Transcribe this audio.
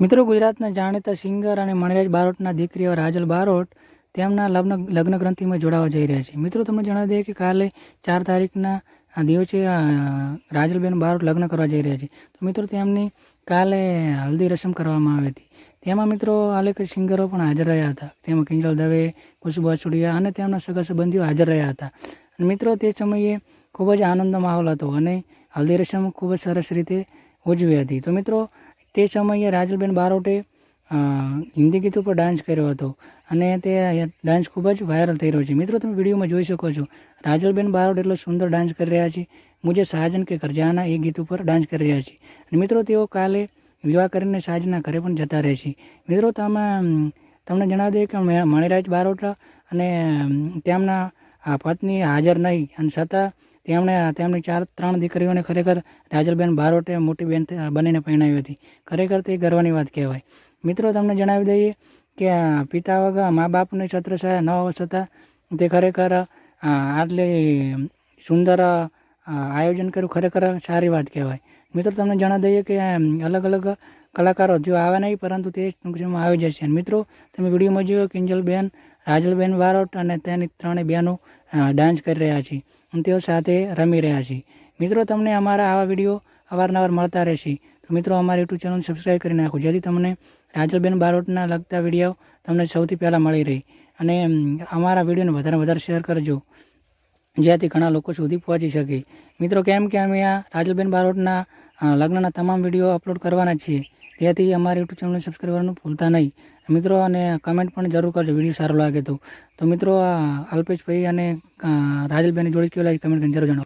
મિત્રો, ગુજરાતના જાણીતા સિંગર અને મણિરાજ બારોટના દીકરીઓ રાજલ બારોટ તેમના લગ્ન લગ્ન ગ્રંથિમાં જોડાવા જઈ રહ્યા છે. મિત્રો, તમને જણાવી દઈએ કે કાલે ચાર તારીખના આ દિવસે રાજલબેન બારોટ લગ્ન કરવા જઈ રહ્યા છે. તો મિત્રો, તેમની કાલે હલ્દી રસમ કરવામાં આવી હતી. તેમાં મિત્રો અનેક સિંગરો પણ હાજર રહ્યા હતા. તેમાં કિંજલ દવે, ખુશબુ અછુડિયા અને તેમના સગા સંબંધીઓ હાજર રહ્યા હતા. અને મિત્રો, તે સમયે ખૂબ જ આનંદનો માહોલ હતો અને હલ્દી રસમ ખૂબ જ સરસ રીતે ઉજવી હતી. તો મિત્રો, તે સમયે રાજલબેન બારોટે હિન્દી ગીત ઉપર ડાન્સ કર્યો હતો. અને તે ડાન્સ ખૂબ જ વાયરલ થઈ રહ્યો છે. મિત્રો, તમે વિડીયોમાં જોઈ શકો છો. રાજલબેન બારોટ એટલો સુંદર ડાન્સ કરી રહ્યા છે. મુજે સાજન કે કરજાના એ ગીત ઉપર ડાન્સ કરી રહ્યા છે. અને મિત્રો, તેઓ કાલે વિવાહ કરીને સાજના ઘરે પણ જતા રહે છે. મિત્રો, તમે તમને જણાવી દઈએ કે મણિરાજ બારોટા અને તેમના પત્ની હાજર નહીં. અને છતાં તેમણે, તેમની ચાર, ત્રણ દીકરીઓને ખરેખર રાજલબેન બારોટે મોટી બેન બનીને પહેણાવી હતી. ખરેખર તે ગર્વની વાત કહેવાય. મિત્રો, તમને જણાવી દઈએ કે પિતા વગર મા બાપની છત્રછાયા ન હોવા છતાં તે ખરેખર આટલી સુંદર આયોજન કર્યું, ખરેખર સારી વાત કહેવાય. મિત્રો, તમને જણાવી દઈએ કે અલગ અલગ કલાકારો જો આવે નહીં, પરંતુ તે ટૂંકમાં આવી જશે. મિત્રો, તમે વિડીયોમાં જોયો કિંજલબેન, રાજલબેન વારોટ અને તેની ત્રણેય બહેનો ડાન્સ કરી રહ્યા છે. અને તેઓ સાથે રમી રહ્યા છે. મિત્રો, તમને અમારા આવા વીડિયો અવારનવાર મળતા રહેશે. મિત્રો, અમારી યુટ્યુબ ચેનલ સબસ્ક્રાઈબ કરી નાખો. જેથી તમને રાજલબેન બારોટના લગતા વીડિયો તમને સૌથી પહેલાં મળી રહે. અને અમારા વિડીયોને વધારે વધારે શેર કરજો. જેથી ઘણા લોકો સુધી પહોંચી શકે. મિત્રો, કેમ કે અમે આ રાજલબેન બારોટના લગ્નના તમામ વીડિયો અપલોડ કરવાના છીએ, તેથી અમારી યુટ્યુબ ચેનલને સબસ્ક્રાઈબ કરવાનું ભૂલતા નહીં. મિત્રો, અને કમેન્ટ પણ જરૂર કરજો વીડિયો સારો લાગે તો. મિત્રો અલ્પેશભાઈ અને રાજલબેનની જોડી કેવું લાગે કમેન્ટ કરીને જરૂર જણાવો.